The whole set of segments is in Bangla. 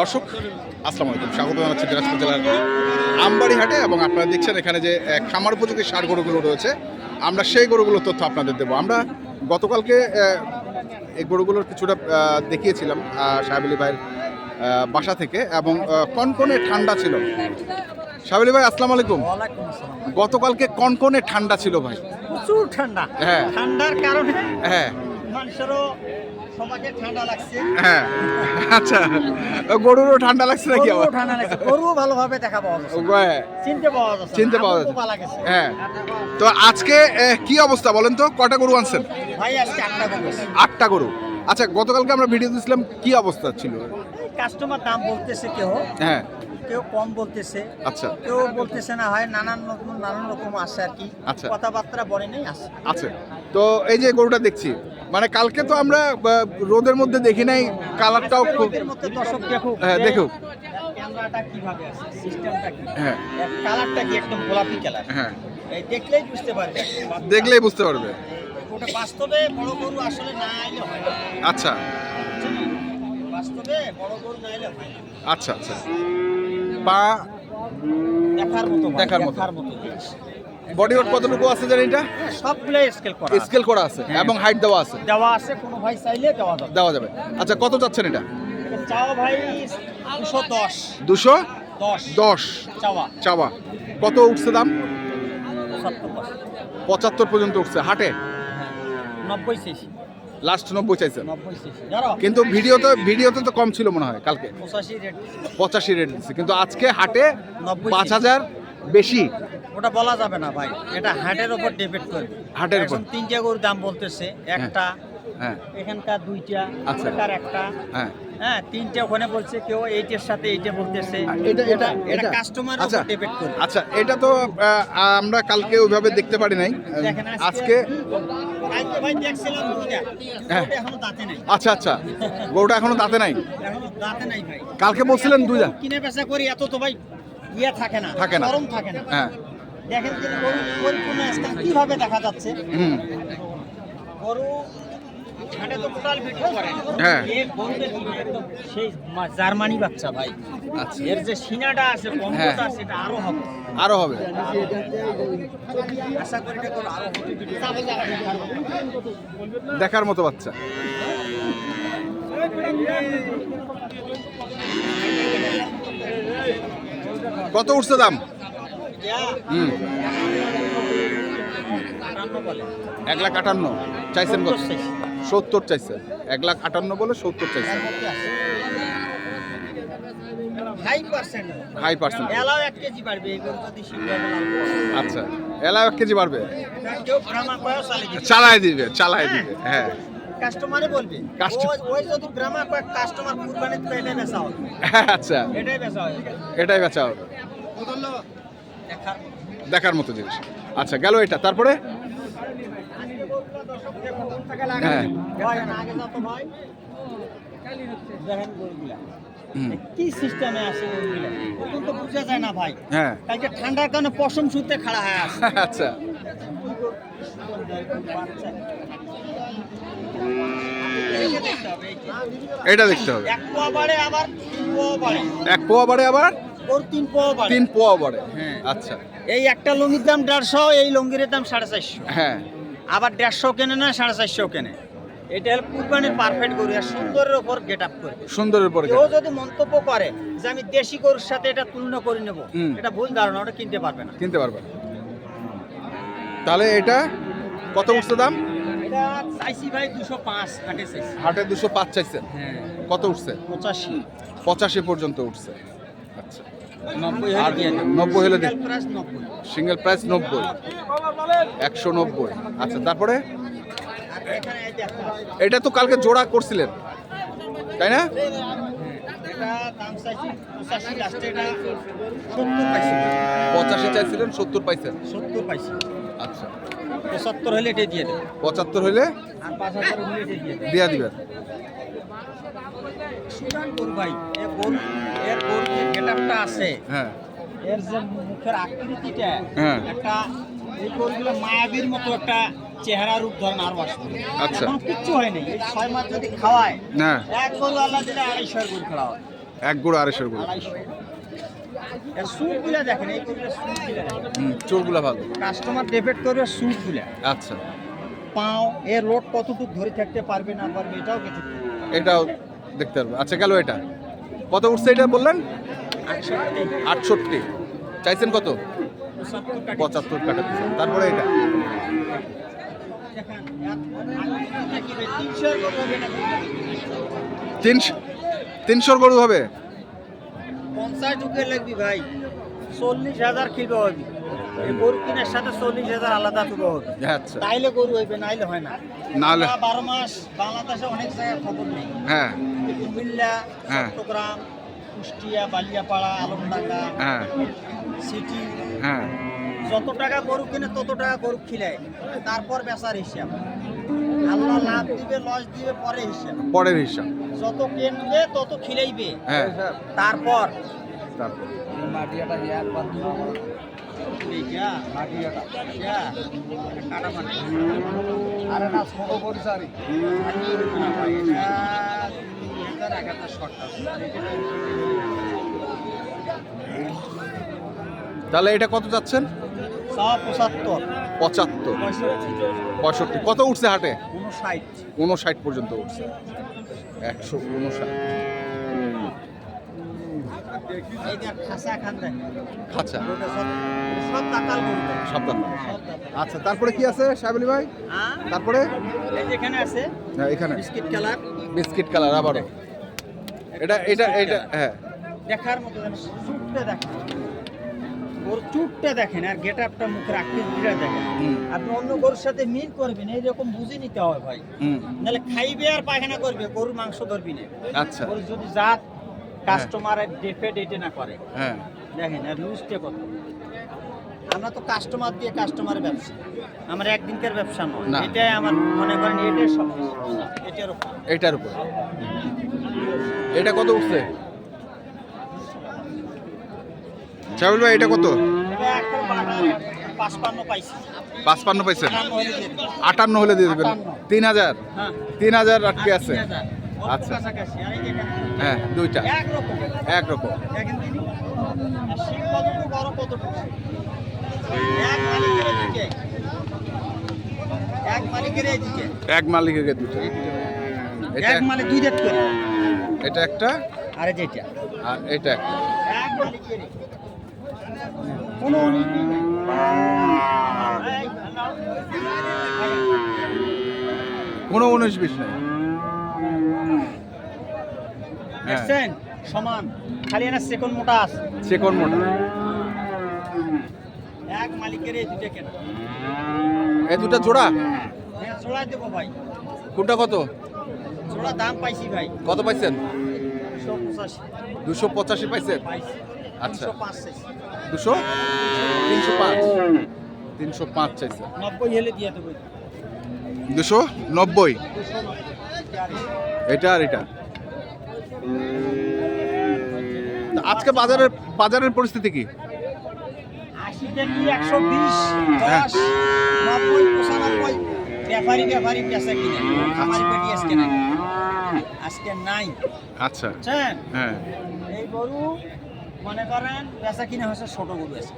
দর্শক আসসালামু আলাইকুম। স্বাগত জানাচ্ছি দিনাজপুর জেলার আমবাড়ি হাটে এবং আপনারা দেখছেন এখানে যে খামার উপযোগী সার গরুগুলো রয়েছে। আমরা সেই গরুগুলোর তথ্য আপনাদের দেবো। আমরা গতকালকে এই গরুগুলোর কিছুটা দেখিয়েছিলাম সাহেবলি ভাইয়ের বাসা থেকে এবং কনকনে ঠান্ডা ছিল। সাহেবলি ভাই আসসালামু আলাইকুম। গতকালকে কনকনে ঠান্ডা ছিল ভাই। প্রচুর ঠান্ডা। হ্যাঁ। ঠান্ডার কারণে হ্যাঁ। মানুষেরও সবাইকে ঠান্ডা লাগছে। হ্যাঁ। আচ্ছা। গরুরও ঠান্ডা লাগছে নাকি গরুও আবার? ঠান্ডা লাগছে। গরু ভালোভাবে দেখা পাওয়া যাচ্ছে। হ্যাঁ। চিনতে পাওয়া যাচ্ছে চিনতে পাওয়া যাচ্ছে। হ্যাঁ। তো আজকে কি অবস্থা বলেন তো? কটা গরু আনছেন? ভাই আজকে আটটা গরু আটটা গরু। আচ্ছা গতকালকে আমরা ভিডিও দিয়েছিলাম কি অবস্থা ছিল? কাস্টমার দাম বলতেছে কেউ। হ্যাঁ। কেউ কম বলতেছে। আচ্ছা। কেউ বলতেছে না হয় নানান রকম নানান রকম আছে আর কি। আচ্ছা। কথাবার্তা বলে নেই আছে আছে তো এই যে গরুটা দেখছি মানে কালকে তো আমরা রোদের মধ্যে দেখি নাই কালারটাও খুব হ্যাঁ, কি? হ্যাঁ। কালারটা কি একদম গোলাপি কালার? হ্যাঁ। দেখলেই বুঝতে পারবে। দেখলেই বুঝতে পারবে। ওটা বাস্তবে বড় গরু আসলে না আইলে হয় আচ্ছা। বাস্তবে বড় গরু না আইলে হয় আচ্ছা আচ্ছা। পা দেখার মতো দেখার মতো। দেখার মতো বডি ওয়েট কতটুকু আছে জানি এটা? সবগুলো স্কেল করা। স্কেল করা আছে হ্যাঁ। এবং হাইট দেওয়া আছে? দেওয়া আছে কোনো ভাই চাইলে দেওয়া যাবে। দেওয়া যাবে। আচ্ছা কত চাচ্ছেন এটা? এটা চাও ভাই দুশো দশ। দুশো দশ। চাওয়া। চাওয়া। কত উঠছে দাম? পঁচাত্তর পর্যন্ত উঠছে। হাটে? নব্বই সিসি লাস্ট নব্বই চাইছে। কিন্তু ভিডিওতে ভিডিওতে তো কম ছিল মনে হয় কালকে। পঁচাশি রেট পঁচাশি রেট দিচ্ছে কিন্তু আজকে হাটে পাঁচ হাজার বেশি। ওটা বলা যাবে না ভাই। এটা হাটের উপর ডিপেন্ড করবে। হাটের উপর। তিনটা গরুর দাম বলতেছে একটা হ্যাঁ। এখানকার দুইটা আচ্ছা। একটা। হ্যাঁ। হ্যাঁ তিনটে ওখানে বলছে কেউ এইটার সাথে এইটা বলতেছে। এটা এটা এটা এটা কাস্টমার আচ্ছা। ডিপেন্ড করবে। আচ্ছা এটা তো আমরা কালকে ওইভাবে দেখতে পারি নাই। আজকে কালকে ভাই দেখছিলাম দুইটা হ্যাঁ। এখনও দাঁতে নাই। আচ্ছা আচ্ছা। গরুটা এখনও দাঁতে নাই? এখনও দাঁতে নাই ভাই। কালকে বলছিলেন দুইটা। কিনে বেচা করি এত তো ভাই ইয়ে থাকে না থাকে না। গরম থাকে না। হ্যাঁ। দেখেন যে পরিপূর্ণ স্থান কীভাবে দেখা যাচ্ছে? হুম। গরু হাটে তো টোটাল ভিডিও করে। হ্যাঁ। জার্মানি বাচ্চা ভাই। আচ্ছা। এর যে সিনাটা আছে হ্যাঁ। আছে আরও হবে। আরও হবে। আশা করি এটা গরু আরও হবে দেখার মতো বাচ্চা। কত উঠছে দাম? এক লাখ আটান্ন চাইছেন কত? সত্তর চাইছেন এক লাখ আটান্ন বলে সত্তর চাইছেন হাই পার্সেন্ট। এলাও এক কেজি। আচ্ছা এক বাড়বে? চালাই দিবে। চালাই দিবে হ্যাঁ। কাস্টমারে বলবে। ওই- ওই যদি ব্রাহ্মা কয়েক কাস্টমার কুরবানি এটাই বেচা হবে। আচ্ছা। এটাই বেচা হবে। এটাই বেচা হবে। দেখার মতো জিনিস। আচ্ছা গেল এটা। তারপরে? হ্যাঁ। কি সিস্টেমে আসে গরুগুলা? তো বোঝা যায় না ভাই। হ্যাঁ। কালকে ঠান্ডার কারণে পশম শুতে খাড়া হয়ে আচ্ছা। এটা দেখতে হবে। এক পোয়া বাড়ে আবার এক পোয়া বাড়ে আবার? গরু তিন পোয়া বাড়ে। তিন পোয়া বাড়ে। হ্যাঁ। আচ্ছা। এই একটা লুঙ্গির দাম দেড়শো এই লুঙ্গির দাম সাড়ে চারশো। হ্যাঁ। আবার দেড়শো কেনে না সাড়ে চারশো কেনে। এটা হল কুরবানির পারফেক্ট গরু আর সুন্দরের উপর গেট আপ করবে সুন্দরের পরে কেউ যদি মন্তব্য করে যে আমি দেশি গরুর সাথে এটা তুলনা করে নেব এটা ভুল ধারণা ওটা কিনতে পারবে না। কিনতে পারবে তাহলে এটা কত উঠছে দাম? এটা চাইছি ভাই দুশো পাঁচ হাটে চাইছি। হাটে দুশো পাঁচ চাইছেন হ্যাঁ। কত উঠছে? পঁচাশি। পঁচাশি পর্যন্ত উঠছে। আচ্ছা। আর। নব্বই হলে সিঙ্গেল প্রাইস নব্বই। একশো নব্বই। আচ্ছা তারপরে? এটা তো কালকে জোড়া করছিলেন। তাই না? এটা দাম চাইছি পঁচাশি চাইছিলেন সত্তর পাইছেন। সত্তর পাইছি। আচ্ছা। পঁচাত্তর হলে এটা দিয়ে দেবো। পঁচাত্তর হলে দিয়ে দিবেন। ভাই এ এর গরু গেটআপটা আছে। হ্যাঁ। এর যে মুখের আকৃতিটা হ্যাঁ। একটা এই গরুগুলো মায়াবীর মতো একটা চেহারা রূপ ধরেন আরও আসবে আচ্ছা। কিচ্ছু হয় নাই এই ছয় মাস যদি খাওয়ায় না। এক গরু আল্লাহ দিলে আড়াইশো গরু খাওয়া এক গুঁড়ো আড়াইশোর গুঁড়ো আড়াইশো সুটগুলা দেখেন এই গরুটার সুটগুলা হুম চোরগুলো ভালো। কাস্টমার ডেবিট করবে সুটগুলা আচ্ছা। পাও এর লোড কতটুকু ধরে থাকতে পারবে না পারবে এটাও কিছু। এটাও দেখতে পারব। আচ্ছা গেল এটা। কত উঠছে এটা বললেন? আটষট্টি। চাইছেন কত? পঁচাত্তর টাকা দিচ্ছেন তারপরে এটা? তিনশো তিনশোর গরু হবে? পঞ্চাশ ঢুকে লাগবি ভাই। চল্লিশ হাজার কিলো হবে এই গরু কিনার সাথে চল্লিশ হাজার আলাদা তুলো হবে তাইলে গরু হইবে নাইলে হয় না। নাহলে বারো মাস বাংলাদেশে অনেক জায়গায় খবর নেই। হ্যাঁ। কুমিল্লা হ্যাঁ। চট্টগ্রাম কুষ্টিয়া বালিয়াপাড়া আলমডাঙ্গা হ্যাঁ। সিটি হ্যাঁ। যত টাকা গরু কিনে তত টাকা গরু খিলায়। তারপর বেচার হিসাব। আল্লাহ লাভ দিবে লস দিবে পরে হিসাব। পরের হিসাব। যত কিনবে তত খিলাইবে। হ্যাঁ। তারপর। তারপর। ইয়া, কাটা আরে না, ছোট সারি। তাহলে এটা কত যাচ্ছেন? পঁচাত্তর। পঁচাত্তর। পঁয়ষট্টি। কত উঠছে হাটে? উনষাট পর্যন্ত উঠছে। একশো উনষাট খাঁচা। সাবধান আচ্ছা তারপরে কি আছে সাহেবলি ভাই? হ্যাঁ? তারপরে? এই যেখানে আছে। হ্যাঁ এখানে। Biscuit colour. বিস্কিট কালার আবারও। এটা এটা এটা হ্যাঁ। দেখার মতো যেন চুটটা দেখেন। ওর চুটটা দেখেন আর গেট আপটা মুখের আকৃতিটা দেখেন। হুম। আপনি অন্য গরুর সাথে মিল করবেন এইরকম বুঝে নিতে হয় ভাই। নাহলে খাইবে আর পায়খানা করবে গরুর মাংস ধরবি না। আচ্ছা। গরু যদি জাত কাস্টমারের ডেফে ডেটে না করে। হ্যাঁ। দেখেন আর লুজটে কত। আমরা তো কাস্টমার দিয়ে কাস্টমারের ব্যবসা। আমার একদিনকার ব্যবসা নয়। এটাই আমার মনে করেন এটাই সব এটার উপর। এটার উপর। এটা কত উঠছে? সাহেবলি ভাই এটা কত? পাঁচপান্ন পাইছি পাইছেন। আটান্ন হলে দিয়ে দেবেন। তিন হাজার? তিন হাজার আটকে আছে। আচ্ছা। হ্যাঁ দুইটা। একরকম। এক মালিকের দুটো এক মালিক দুই করে। এটা একটা? আরে যেটা আর এটা একটা। এক মালিকের কোনো উনিশ বিশ নেই হ্যাঁ। দেখছেন? সমান। খালি না সেকন্ড মোটা আছে। চেকন মোটা। এক মালিকের এই দুটো কেন। এই দুটা জোড়া? হ্যাঁ জোড়াই দেবো ভাই। কোনটা কত? জোড়া দাম পাইছি ভাই। কত পাইছেন? দুশো পঁচাশি। পাইছেন? পাইছি। আচ্ছা। দুশো? তিনশো পাঁচ? তিনশো পাঁচ চাইছে নব্বই হলে দিয়ে দেবো। দুশো? নব্বই? এটা আর এটা? আজকে বাজারের বাজারের পরিস্থিতি কি? ব্যাপারি ব্যাপারি পেঁচা কিনে। পেটি আজকে নাই। আজকে নাই। আচ্ছা। বুঝছেন? হ্যাঁ। এই গরু মনে করেন পেঁচা কিনে হচ্ছে ছোট গরু আছে।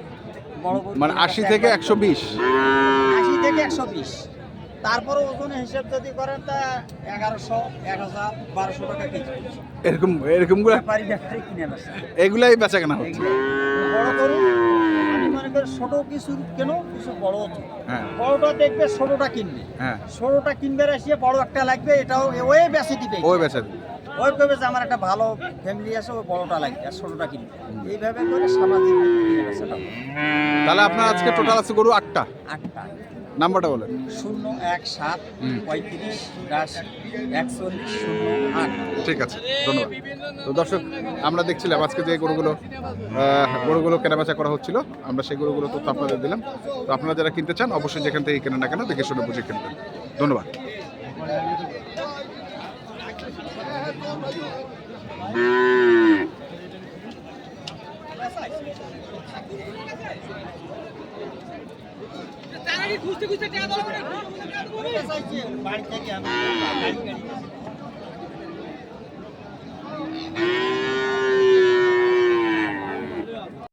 বড় গরু মানে আশি থেকে একশো বিশ? আশি থেকে একশো বিশ। তারপরে ওজন হিসেব যদি করেন তা এগারোশো এক হাজার বারোশো টাকা কেজি। এরকম এরকমগুলা? ব্যাপারি ব্যাপারি কিনে বেচা। এগুলাই বেচা কেনা হচ্ছে। বড় গরু আমি ছোট কিছু কেন? কিছু বড় হচ্ছে। হ্যাঁ। বড়টা দেখবে ছোটটা কিনবে। হ্যাঁ। ছোটটা কিনবে আসিয়ে বড় একটা লাগবে এটাও ওই বেশি দিবে। ওই বেশি দিবে। ওই কবে যে আমার একটা ভালো ফ্যামিলি আছে ওই বড়টা লাগবে আর ছোটটা কিনবে। এইভাবে করে সামাজিক। তাহলে আপনার আজকে টোটাল আছে গরু আটটা। আটটা। নাম্বারটা বলেন। শূন্য এক সাত পঁয়ত্রিশ বিরাশি একচল্লিশ শূন্য আট। ঠিক আছে ধন্যবাদ। তো দর্শক আমরা দেখছিলাম আজকে যে গরুগুলো গরুগুলো কেনাবেচা করা হচ্ছিল আমরা সেই গরুগুলো তথ্য আপনাদের দিলাম। তো আপনারা যারা কিনতে চান অবশ্যই যেখান থেকে কেনেন না কেন দেখে শুনে বুঝে কিনবেন। ধন্যবাদ। বাড়ি থেকে আমি